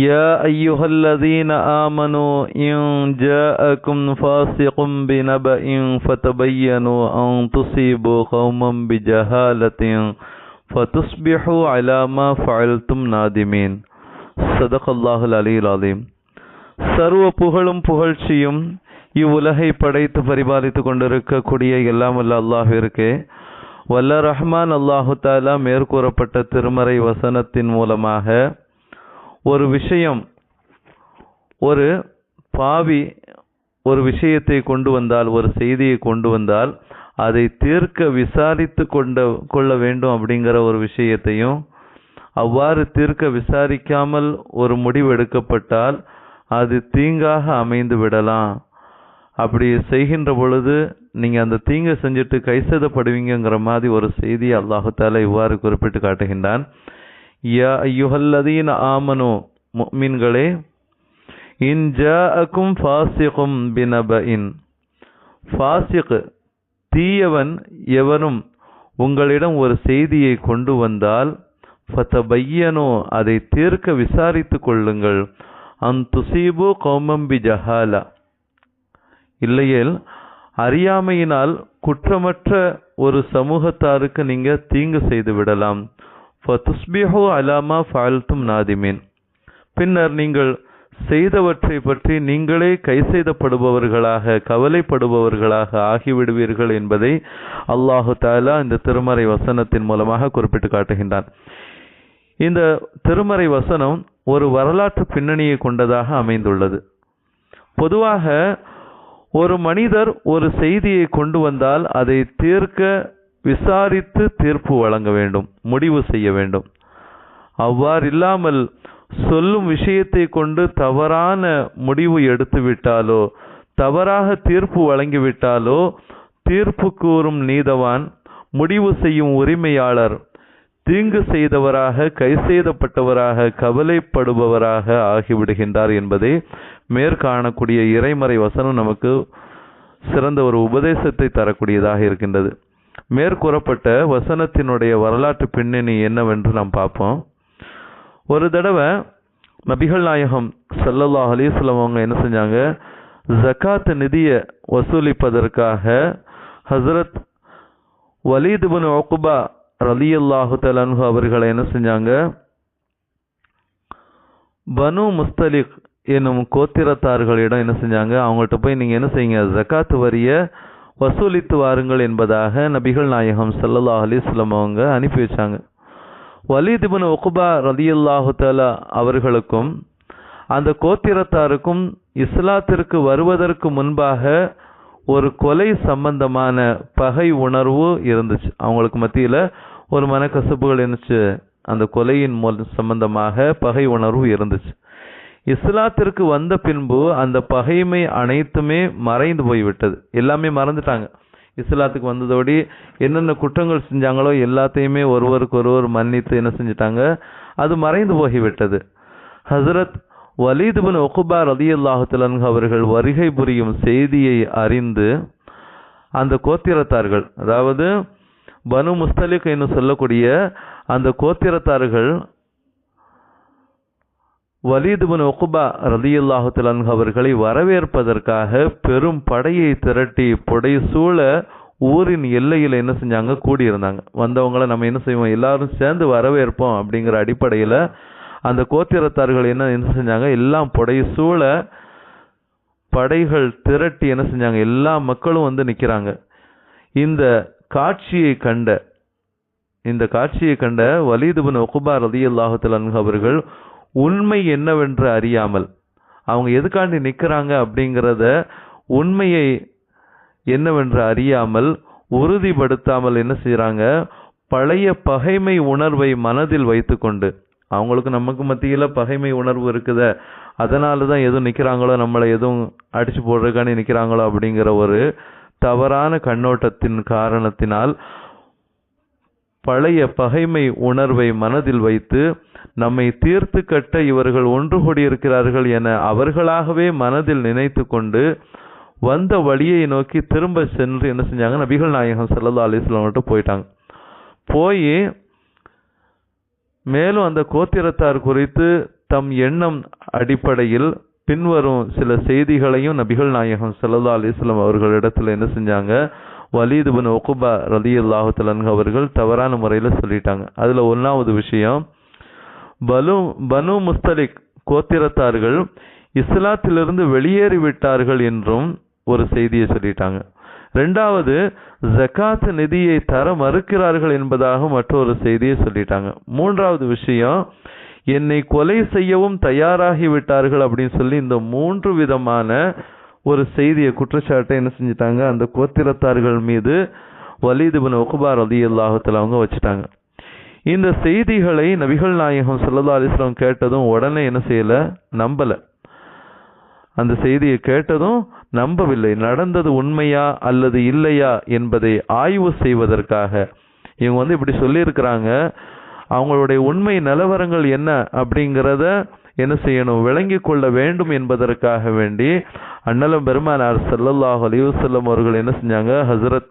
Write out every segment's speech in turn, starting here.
يا أيها الذين آمنوا إن جاءكم فاسق بنبأ فتبينوا أن تصيبوا قوما بجهالة فتصبحوا على ما فعلتم نادمين صدق الله العلي العظيم சர்வ புகழும் புகழ்ச்சியும் இவ்வுலகை படைத்து பரிபாலித்து கொண்டிருக்கக்கூடிய எல்லாம் வல்ல அல்லாஹிற்கு வல்ல ரஹ்மான் அல்லாஹு தாலா மேற்கூறப்பட்ட திருமறை வசனத்தின் மூலமாக ஒரு விஷயம் ஒரு பாவி ஒரு விஷயத்தை கொண்டு வந்தால் ஒரு செய்தியை கொண்டு வந்தால் அதை தீர்க்க விசாரித்து கொண்ட கொள்ள வேண்டும் அப்படிங்கிற ஒரு விஷயத்தையும் அவ்வாறு தீர்க்க விசாரிக்காமல் ஒரு முடிவு எடுக்கப்பட்டால் அது தீங்காக அமைந்து விடலாம். அப்படி செய்கின்ற பொழுது நீங்கள் அந்த தீங்கை செஞ்சுட்டு கைசேதப்படுவீங்கிற மாதிரி ஒரு செய்தி அல்லாஹு தாலா இவ்வாறு குறிப்பிட்டு காட்டுகின்றான். யா ஐயுஹல்லதீன் ஆமனோ மீன்களே இன் ஜாஅக்கும் ஃபாசிகும் பினபஇன் ஃபாசிக் தீயவன் எவனும் உங்களிடம் ஒரு செய்தியை கொண்டு வந்தால் ஃபதபையனோ அதை தீர்க்க விசாரித்துக் கொள்ளுங்கள் அன் துசீபு கௌமம்பி ஜஹாலா இல்லையேல் அறியாமையினால் குற்றமற்ற ஒரு சமூகத்தாருக்கு நீங்கள் தீங்கு செய்து விடலாம் ஃபதுஸ்பிஹு அலாமா ஃபால்தும் நாதிமீன் பின்னர் நீங்கள் செய்தவற்றை பற்றி நீங்களே கை செய்தப்படுபவர்களாக கவலைப்படுபவர்களாக ஆகிவிடுவீர்கள் என்பதை அல்லாஹு தாலா இந்த திருமறை வசனத்தின் மூலமாக குறிப்பிட்டு காட்டுகின்றான். இந்த திருமறை வசனம் ஒரு வரலாற்று பின்னணியை கொண்டதாக அமைந்துள்ளது. பொதுவாக ஒரு மனிதர் ஒரு செய்தியை கொண்டு வந்தால் அதை தீர்க்க விசாரித்து தீர்ப்பு வழங்க வேண்டும் முடிவு செய்ய வேண்டும். அவ்வாறு இல்லாமல் சொல்லும் விஷயத்தை கொண்டு தவறான முடிவு எடுத்து விட்டாலோ தவறாக தீர்ப்பு வழங்கிவிட்டாலோ தீர்ப்பு கூறும் நீதவான் முடிவு செய்யும் உரிமையாளர் தீங்கு செய்தவராக கை செய்தப்பட்டவராக கவலைப்படுபவராக ஆகிவிடுகின்றார் என்பதை மேற்காணக்கூடிய இறைமறை வசனம் நமக்கு சிறந்த ஒரு உபதேசத்தை தரக்கூடியதாக இருக்கின்றது. மேற்கூறப்பட்ட வசனத்தினுடைய வரலாற்று பின்னணி என்னவென்று நாம் பார்ப்போம். ஒரு தடவை நபிகள் நாயகம் சல்லல்லா அலிஸ்லம் அவங்க என்ன செஞ்சாங்க? ஜக்காத் நிதியை வசூலிப்பதற்காக ஹசரத் வலீது பின் ஒகுபா ரலி அல்லாஹு தலன்ஹு அவர்களை என்ன செஞ்சாங்க? பனு முஸ்தலிக் என்னும் கோத்திரத்தார்களிடம் என்ன செஞ்சாங்க? அவங்கள்ட்ட போய் நீங்க என்ன செய்யுங்க? ஜக்காத்து வரியை வசூலித்து வாருங்கள் என்பதாக நபிகள் நாயகம் சல்லல்லா அலிஸ்லம் அவங்க அனுப்பி வச்சாங்க. வலீத் இப்னு உக்பா ரலியல்லாஹு அவர்களுக்கும் அந்த கோத்திரத்தாருக்கும் இஸ்லாத்திற்கு வருவதற்கு முன்பாக ஒரு கொலை சம்பந்தமான பகை உணர்வு இருந்துச்சு. அவங்களுக்கு மத்தியில் ஒரு மனக்கசப்புகள் இருந்துச்சு. அந்த கொலையின் சம்பந்தமாக பகை உணர்வு இருந்துச்சு. இஸ்லாத்திற்கு வந்த பின்பு அந்த பகைமை அனைத்துமே மறைந்து போய்விட்டது. எல்லாமே மறந்துட்டாங்க. இஸ்லாத்துக்கு வந்ததோடி என்னென்ன குற்றங்கள் செஞ்சாங்களோ எல்லாத்தையுமே ஒருவருக்கு ஒருவர் மன்னித்து என்ன செஞ்சிட்டாங்க? அது மறைந்து போகிவிட்டது ஹசரத் வலீத் பின் ஒகுபா ரதி அல்லாஹுலன் அவர்கள் வருகை புரியும் செய்தியை அறிந்து அந்த கோத்திரத்தார்கள் அதாவது பனு முஸ்தலிக் என்று சொல்லக்கூடிய அந்த கோத்திரத்தார்கள் வலீத் பின் ஒகுபா ரதியுல்லாஹுலன் அவர்களை வரவேற்பதற்காக பெரும் படையை திரட்டி புடை சூழ ஊரின் எல்லையில் என்ன செஞ்சாங்க? கூடியிருந்தாங்க. வந்தவங்களை நம்ம என்ன செய்வோம்? எல்லாரும் சேர்ந்து வரவேற்போம் அப்படிங்கிற அடிப்படையில் அந்த கோத்திரத்தார்கள் என்ன என்ன செஞ்சாங்க? எல்லாம் புடை சூழ படைகள் திரட்டி என்ன செஞ்சாங்க? எல்லா மக்களும் வந்து நிற்கிறாங்க இந்த காட்சியை கண்ட இந்த காட்சியை கண்ட வலீது பின் ஒகுபா ரதி அல்லாஹுலன் அவர்கள் உண்மை என்னவென்று அறியாமல். அவங்க எதுக்காண்டி நிற்கிறாங்க அப்படிங்கிறத உண்மையை என்னவென்று அறியாமல் உறுதிப்படுத்தாமல் என்ன செய்கிறாங்க பழைய பகைமை உணர்வை மனதில் வைத்துக்கொண்டு அவங்களுக்கு நமக்கு மத்தியில் பகைமை உணர்வு இருக்குத அதனால தான் எதுவும் நிற்கிறாங்களோ நம்மளை எதுவும் அடித்து போடுறதுக்காண்டி நிற்கிறாங்களோ அப்படிங்கிற ஒரு தவறான கண்ணோட்டத்தின் காரணத்தினால் பழைய பகைமை உணர்வை மனதில் வைத்து நம்மை தீர்த்து கட்ட இவர்கள் ஒன்று கூடியிருக்கிறார்கள் என அவர்களாகவே மனதில் நினைத்து கொண்டு வந்த வழியை நோக்கி திரும்ப சென்று என்ன செஞ்சாங்க? நபிகள் நாயகம் ஸல்லல்லாஹு அலிஸ்லாம்கிட்ட போயிட்டாங்க. போய் மேலும் அந்த கோத்திரத்தார் குறித்து தம் எண்ணம் அடிப்படையில் பின்வரும் சில செய்திகளையும் நபிகள் நாயகம் ஸல்லல்லாஹு அலிஸ்லாம் அவர்களிடத்தில் என்ன செஞ்சாங்க? வலீத் பின் உகுபா ரலியல்லாஹு அவர்கள் தவறான முறையில் சொல்லிட்டாங்க. அதுல ஒன்றாவது விஷயம் பலு பனு முஸ்தலிக் கோத்திரத்தார்கள் இஸ்லாத்திலிருந்து வெளியேறி விட்டார்கள் என்றும் ஒரு செய்தியை சொல்லிட்டாங்க. ரெண்டாவது ஜகாத் நிதியை தர மறுக்கிறார்கள் என்பதாக மற்றொரு செய்தியை சொல்லிட்டாங்க. மூன்றாவது விஷயம் என்னை கொலை செய்யவும் தயாராகி விட்டார்கள் அப்படின்னு சொல்லி இந்த மூன்று விதமான ஒரு செய்தியை குற்றச்சாட்டை என்ன செஞ்சிட்டாங்க? அந்த கோத்திரத்தார்கள் மீது வலிதுபின் பின் அலி அல்லாஹத்தில் அவங்க வச்சுட்டாங்க. இந்த செய்திகளை நபிகள் நாயகம் ஸல்லல்லாஹு அலிஸ்லாம் கேட்டதும் உடனே என்ன செய்யலை? நம்பலை. அந்த செய்தியை கேட்டதும் நம்பவில்லை. நடந்தது உண்மையா அல்லது இல்லையா என்பதை ஆய்வு செய்வதற்காக. இவங்க வந்து இப்படி சொல்லியிருக்கிறாங்க. அவங்களுடைய உண்மை நிலவரங்கள் என்ன அப்படிங்கிறத என்ன செய்யணும்? விளங்கி கொள்ள வேண்டும் என்பதற்காக வேண்டி அண்ணலம் பெருமானார் ஸல்லல்லாஹு அலிவசல்லம் அவர்கள் என்ன செஞ்சாங்க? ஹஸ்ரத்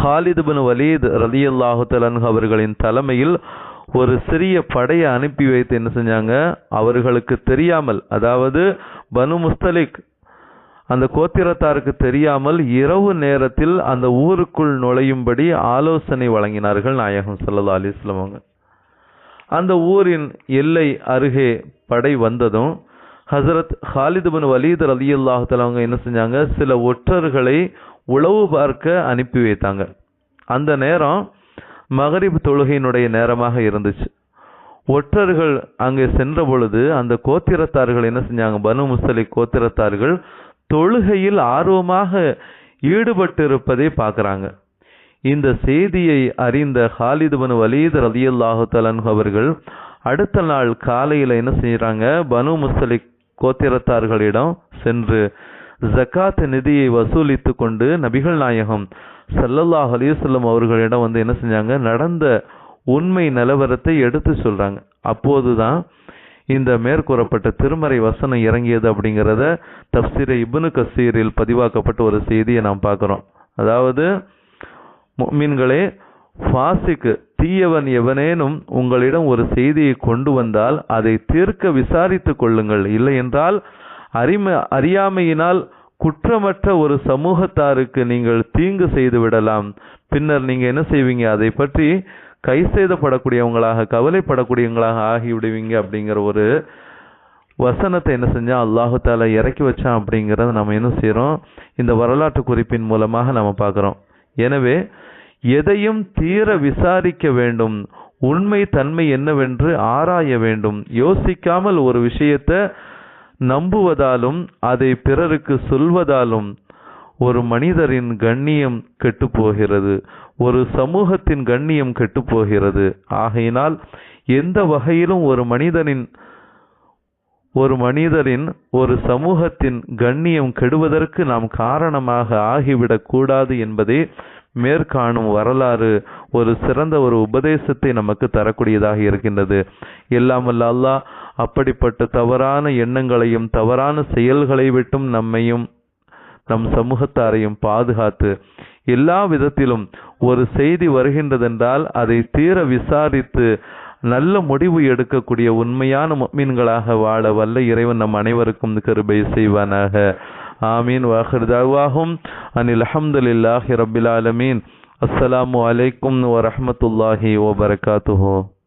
ஹாலித் பின் வலீத் ரலியல்லாஹு தஆலா அவர்களின் தலைமையில் ஒரு சிறிய படையை அனுப்பி வைத்து என்ன செஞ்சாங்க? அவர்களுக்கு தெரியாமல் அதாவது பனு முஸ்தலிக் அந்த கோத்திரத்தாருக்கு தெரியாமல் இரவு நேரத்தில் அந்த ஊருக்குள் நுழையும்படி ஆலோசனை வழங்கினார்கள் நாயகம் சல்லா அலைஹி அவங்க. அந்த ஊரின் எல்லை அருகே படை வந்ததும் ஹசரத் ஹாலித் வலிதர் வலீத் ரலியல்லாஹு அவங்க என்ன செஞ்சாங்க? சில ஒற்றர்களை உளவு பார்க்க அனுப்பி வைத்தாங்க. அந்த நேரம் மகரிப் தொழுகையினுடைய நேரமாக இருந்துச்சு. ஒற்றர்கள் அங்கே சென்ற பொழுது அந்த கோத்திரத்தார்கள் என்ன செஞ்சாங்க? பனு முஸ்தலிக் கோத்திரத்தார்கள் தொழுகையில் ஆர்வமாக ஈடுபட்டிருப்பதை பார்க்குறாங்க. இந்த செய்தியை அறிந்த ஹாலித் பின் வலீத் ரலியல்லாஹு தஆலா அவர்கள் அடுத்த நாள் காலையில் என்ன செய்கிறாங்க பனு முஸ்தலிக் கோத்திரத்தார்களிடம் சென்று ஜக்காத் நிதியை வசூலித்து கொண்டு நபிகள் நாயகம் சல்லல்லாஹ் அலைஹி அவர்களிடம் வந்து என்ன செஞ்சாங்க? நடந்த உண்மை நிலவரத்தை எடுத்து சொல்றாங்க. அப்போதுதான் இந்த மேற்கூறப்பட்ட திருமறை வசனம் இறங்கியது அப்படிங்கிறத தப்சீர இபுனு கசீரில் பதிவாக்கப்பட்ட ஒரு செய்தியை நாம் பார்க்குறோம். அதாவது மீன்களே ஃபாசிக்கு தீயவன் எவனேனும் உங்களிடம் ஒரு செய்தியை கொண்டு வந்தால் அதை தீர்க்க விசாரித்துக் கொள்ளுங்கள். இல்லையென்றால் அறிம அறியாமையினால் குற்றமற்ற ஒரு சமூகத்தாருக்கு நீங்கள் தீங்கு செய்து விடலாம். பின்னர் நீங்க என்ன செய்வீங்க? அதை பற்றி கை செய்தப்படக்கூடியவங்களாக கவலைப்படக்கூடியவங்களாக ஆகிவிடுவீங்க அப்படிங்கிற ஒரு வசனத்தை என்ன செஞ்சால் அல்லாஹு தாலா இறக்கி வச்சான் அப்படிங்கிறத நம்ம என்ன செய்கிறோம் இந்த வரலாற்று குறிப்பின் மூலமாக நம்ம பார்க்குறோம். எனவே எதையும் தீர விசாரிக்க வேண்டும். உண்மை தன்மை என்னவென்று ஆராய வேண்டும். யோசிக்காமல் ஒரு விஷயத்தை நம்புவதாலும் அதை பிறருக்கு சொல்வதாலும் ஒரு மனிதரின் கண்ணியம் கெட்டுப்போகிறது. ஒரு சமூகத்தின் கண்ணியம் கெட்டுப்போகிறது. ஆகையினால் எந்த வகையிலும் ஒரு மனிதனின் ஒரு மனிதரின் ஒரு சமூகத்தின் கண்ணியம் கெடுவதற்கு நாம் காரணமாக ஆகிவிடக்கூடாது என்பதே மேற்காணும் வரலாறு ஒரு சிறந்த ஒரு உபதேசத்தை நமக்கு தரக்கூடியதாக இருக்கின்றது. எல்லாமல்ல அல்லாஹ் அப்படிப்பட்ட தவறான எண்ணங்களையும் தவறான செயல்களை விட்டும் நம்மையும் நம் சமூகத்தாரையும் பாதுகாத்து எல்லா விதத்திலும் ஒரு செய்தி வருகின்றதென்றால் அதை தீர விசாரித்து நல்ல முடிவு எடுக்கக்கூடிய உண்மையான மீன்களாக வாழ வல்ல இறைவன் நம் அனைவருக்கும் கருபை செய்வானாக. ஆமீன். வாஹிர்தாவாகும் அனில் அல்ஹம்துலில்லாஹி ரப்பில் ஆலமீன். அஸ்ஸலாமு அலைக்கும் வரஹ்மத்துல்லாஹி வபரகாத்துஹு.